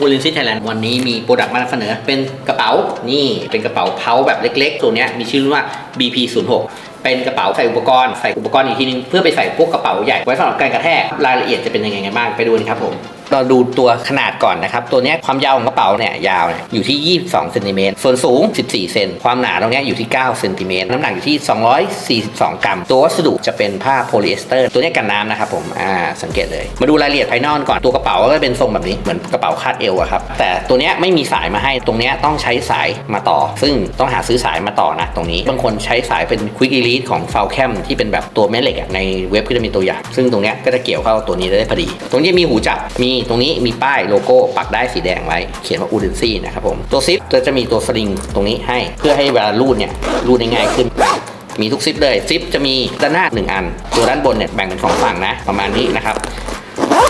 อูลินซิไทยแลนด์วันนี้มีโปรดักต์มานำเสนอ เป็นกระเป๋านี่เป็นกระเป๋าเพาแบบเล็ก ๆ ตัวนี้มีชื่อว่า BP 0 6เป็นกระเป๋าใส่อุปกรณ์ใส่อุปกรณ์อีกทีนึงเพื่อไปใส่พวกกระเป๋าใหญ่ไว้สำหรับการกระแทกรายละเอียดจะเป็นยังไงกันบ้างไปดูกันครับผม เราดูตัวขนาดก่อนนะครับ ตัวนี้ความยาวของกระเป๋าเนี่ยยาวเนี่ยอยู่ที่ 22เซนติเมตรส่วนสูง 14 เซนความหนาตรงนี้อยู่ที่ 9 เซนติเมตรน้ำหนักอยู่ที่ 242 กรัม ตัววัสดุจะเป็นผ้าโพลีเอสเตอร์ ตัวนี้กันน้ำนะครับผมอ่าสังเกตเลย มาดูรายละเอียดภายนอกก่อนตัวกระเป๋าก็จะเป็นทรงแบบนี้เหมือนกระเป๋าคาดเอวอะครับแต่ตัวนี้ไม่มีสายมาให้ตรงนี้ต้องใช้สายมาต่อ ซึ่งต้องหาซื้อสายมาต่อนะตรงนี้บางคนใช้สายเป็น Quick Elite ของ f a l c a m ที่เป็นแบบตัวแม่เหล็กในเว็บก็จะมีตัวอย่าง ซึ่งตรงนี้ก็จะเกี่ยวเข้าตัวนี้ได้พอดี ตรงนี้มีหูจับมีตรงนี้มีป้ายโลโก้ปักได้สีแดงไว้ เขียนว่าอูเดนซี่นะครับผม ตัวซิปก็จะมีตัวสลิงตรงนี้ให้ เพื่อให้เวลารูดเนี่ยรูดได้ง่ายขึ้นมีทุกซิปเลยซิปจะมีด้านหน้าหนึ่งอัน ตัวด้านบนเนี่ยแบ่งเป็นสองฝั่งนะ ประมาณนี้นะครับ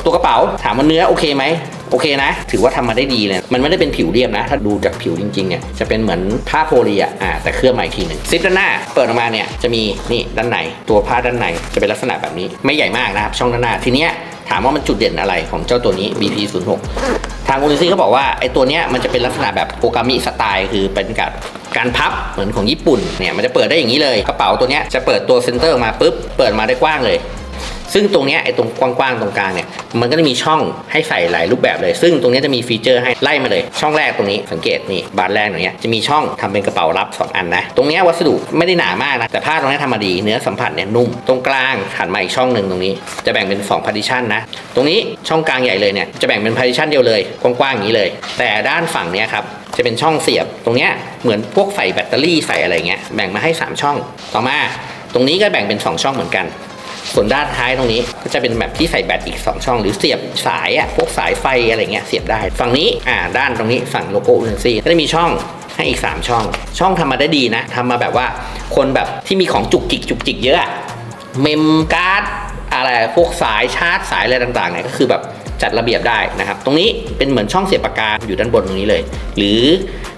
ตัวกระเป๋าถามว่าเนื้อโอเคไหมโอเคนะ ถือว่าทำมาได้ดีเลย มันไม่ได้เป็นผิวเรียบนะ ถ้าดูจากผิวจริงๆ เนี่ย จะเป็นเหมือนผ้าโพลีอะอ่า แต่เคลือบมาอีกทีหนึ่งซิปด้านหน้า เปิดออกมาเนี่ย จะมีนี่ด้านใน ตัวผ้าด้านใน จะเป็นลักษณะแบบนี้ ไม่ใหญ่มากนะครับ ช่องด้านหน้า ทีเนี้ย ถามว่ามันจุดเด่นอะไรของเจ้าตัวนี้ BP 0 6 ทางอูนิซี่เขาบอกว่าไอ้ตัวเนี้ยมันจะเป็นลักษณะแบบโปรกามิสไตล์คือเป็นการการพับเหมือนของญี่ปุ่นเนี่ยมันจะเปิดได้อย่างนี้เลยกระเป๋าตัวเนี้ยจะเปิดตัวเซนเตอร์มาปุ๊บเปิดมาได้กว้างเลย ซึ่งตรงเนี้ยไอ้ตรงกว้างๆตรงกลางเนี่ยมันก็จะมีช่องให้ใส่หลายรูปแบบเลย ซึ่งตรงนี้จะมีฟีเจอร์ให้ไล่มาเลย ช่องแรกตรงนี้สังเกตนี่บานแรกตรงเนี้ยจะมีช่องทำเป็นกระเป๋ารับ 2 อันนะตรงนี้วัสดุไม่ได้หนามากนะแต่ผ้าตรงนี้ทำมาดีเนื้อสัมผัสเนี่ยนุ่ม ตรงกลางถัดมาอีกช่องหนึ่งตรงนี้ จะแบ่งเป็น 2 partition นะตรงนี้ช่องกลางใหญ่เลยเนี่ยจะแบ่งเป็น partition เดียวเลยกว้างๆอย่างนี้เลย แต่ด้านฝั่งเนี้ยครับจะเป็นช่องเสียบตรงเนี้ยเหมือนพวกใส่แบตเตอรี่ใส่อะไรเงี้ยแบ่งมาให้สามช่องต่อมาตรงนี้ก็แบ่งเป็นสองช่องเหมือนกัน ส่วนด้านท้ายตรงนี้ก็จะเป็นแบบที่ใส่แบตอีก 2 ช่อง หรือเสียบสายอะพวกสายไฟอะไรเงี้ยเสียบได้ ฝั่งนี้อ่าด้านตรงนี้ฝั่งโลโก้อุนซีก็จะมีช่องให้อีก 3 ช่อง ช่องทำมาได้ดีนะทำมาแบบว่าคนแบบที่มีของจุกจิกจุกจิกเยอะอะเมมการ์ดอะไรพวกสายชาร์จสายอะไรต่างๆเนี่ยก็คือแบบจัดระเบียบได้นะครับ ตรงนี้เป็นเหมือนช่องเสียบปากกาอยู่ด้านบนตรงนี้เลย หรือ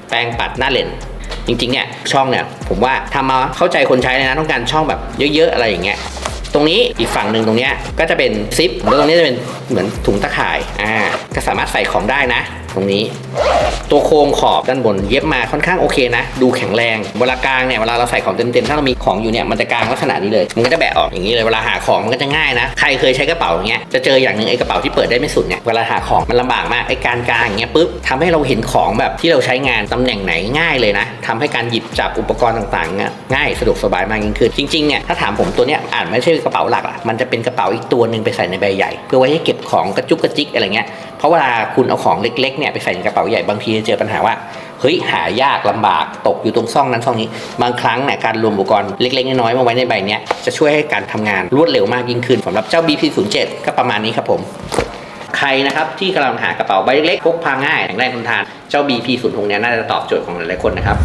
แปรงปัดหน้าเลนจริงๆเนี่ยช่องเนี่ยผมว่าทำมาเข้าใจคนใช้เลยนะต้องการช่องแบบเยอะๆอะไรอย่างเงี้ย ตรงนี้อีกฝั่งหนึ่งตรงเนี้ยก็จะเป็นซิปแล้วตรงนี้จะเป็นเหมือนถุงตะข่ายอ่าก็สามารถใส่ของได้นะ ตรงนี้ ตัวโครงขอบด้านบนเย็บมาค่อนข้างโอเคนะ ดูแข็งแรงเวลากลางเนี่ยเวลาเราใส่ของเต็มๆถ้าเรามีของอยู่เนี่ยมันจะกลางลักษณะนี้เลย มันก็จะแบะออกอย่างนี้เลยเวลาหาของมันก็จะง่ายนะ ใครเคยใช้กระเป๋าอย่างเงี้ยจะเจออย่างหนึ่งไอ้กระเป๋าที่เปิดได้ไม่สุดเนี่ยเวลาหาของมันลำบากมากไอ้การกลางอย่างเงี้ยปุ๊บทำให้เราเห็นของแบบที่เราใช้งานตำแหน่งไหนง่ายเลยนะทำให้การหยิบจับอุปกรณ์ต่างๆเนี่ยง่ายสะดวกสบายมากยิ่งขึ้นจริงๆเนี่ยถ้าถามผมตัวเนี้ยอ่านไม่ใช่กระเป๋าหลักอะมันจะเป็นกระเป๋าอีกตัวหนึ่งไปใส่ในใบใหญ่ เพื่อไว้ให้เก็บของกระจุกกระจิกอะไรเงี้ยเพราะเวลาคุณเอาของเล็กๆเนี่ยไปใส่ในกระเป๋าใหญ่บางทีจะเจอปัญหาว่าเฮ้ยหายากลำบากตกอยู่ตรงซ่องนั้นซ่องนี้ บางครั้งเนี่ยการรวมอุปกรณ์เล็กๆน้อยๆมาไว้ในใบนี้จะช่วยให้การทำงานรวดเร็วมากยิ่งขึ้นสำหรับเจ้า BP07 ก็ประมาณนี้ครับผมใครนะครับที่กำลังหากระเป๋าใบเล็กพกพาง่ายแข็งแรงทนทานเจ้า BP06 เนี่ยน่าจะตอบโจทย์ของหลายๆคนนะครับ